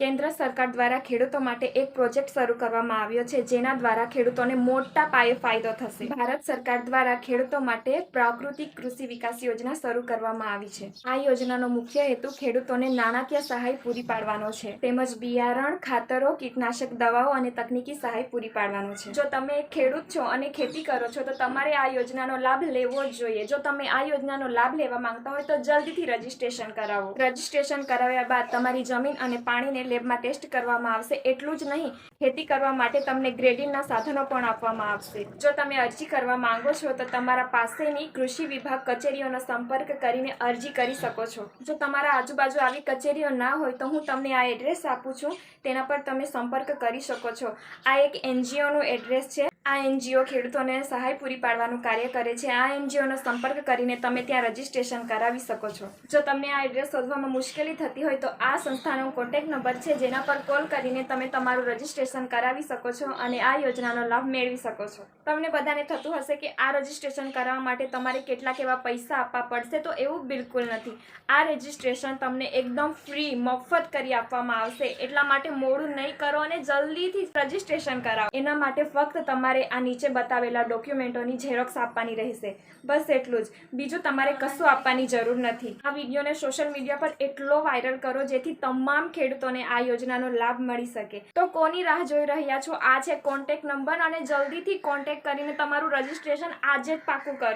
કેન્દ્ર સરકાર દ્વારા ખેડૂતો માટે એક પ્રોજેક્ટ શરૂ કરવામાં આવ્યો છે, જેના દ્વારા ખેડૂતોને મોટા પાયે ફાયદો થશે. ભારત સરકાર દ્વારા ખેડૂતો માટે પ્રાકૃતિક કૃષિ વિકાસ યોજના શરૂ કરવામાં આવી છે. આ યોજનાનો મુખ્ય હેતુ ખેડૂતોને નાણાકીય સહાય પૂરી પાડવાનો છે, તેમજ બિયારણ, ખાતરો, કીટનાશક દવાઓ અને તકનીકી સહાય પૂરી પાડવાનો છે. જો તમે ખેડૂત છો અને ખેતી કરો છો, તો તમારે આ યોજનાનો લાભ લેવો જ જોઈએ. જો તમે આ યોજનાનો લાભ લેવા માંગતા હોય, તો જલ્દીથી રજીસ્ટ્રેશન કરાવો. રજીસ્ટ્રેશન કરાવ્યા બાદ તમારી જમીન અને પાણીને લેબમાં ટેસ્ટ કરવામાં આવશે, એટલું જ નહીં, ખેતી કરવા માટે તમને ગ્રેડિંગના સાધનો પણ આપવામાં આવશે. જો તમે અરજી કરવા માંગો છો, તો તમારા પાસેની કૃષિ વિભાગ કચેરીઓનો સંપર્ક કરીને અરજી કરી શકો છો. જો તમારા આજુબાજુ આવી કચેરીઓ ના હોય, તો હું તમને આ એડ્રેસ આપું છું, તેના પર તમે સંપર્ક કરી શકો છો. આ એક એનજીઓનું એડ્રેસ છે. આ એનજીઓ ખેડૂતોને સહાય પૂરી પાડવાનું કાર્ય કરે છે. આ એનજીઓનો સંપર્ક કરીને તમે ત્યાં રજીસ્ટ્રેશન કરાવી શકો છો. જો તમને આ એડ્રેસ શોધવામાં મુશ્કેલી થતી હોય તો આ સંસ્થાનો કોન્ટેક્ટ નંબર છે, જેના પર કોલ કરીને તમે તમારું રજીસ્ટ્રેશન કરાવી શકો છો અને આ યોજનાનો લાભ મેળવી શકો છો. તમને બધાને થતું હશે કે આ રજીસ્ટ્રેશન કરાવવા માટે તમારે કેટલાક એવા પૈસા આપવા પડશે તો એવું બિલકુલ નથી. આ રજીસ્ટ્રેશન તમને એકદમ ફ્રી, મફત કરી આપવામાં આવશે. એટલા માટે મોડું નહીં કરો અને જલ્દીથી રજીસ્ટ્રેશન કરાવો. એના માટે ફક્ત તમારે આ નીચે બતાવેલા ડોક્યુમેન્ટોની ઝેરોક્સ આપવાની રહેશે. બસ એટલું જ. બીજું તમારે કશું આપવાની જરૂર નથી. આ વિડીયોને સોશિયલ મીડિયા પર એટલો વાયરલ કરો જેથી તમામ ખેડૂતોને આ યોજનાનો લાભ મળી શકે. તો કોની રાહ જોઈ રહ્યા છો? આ છે કોન્ટેક્ટ નંબર અને જલ્દીથી કોન્ટેક્ટ કરીને તમારું રજીસ્ટ્રેશન આજે જ પાકું કરો.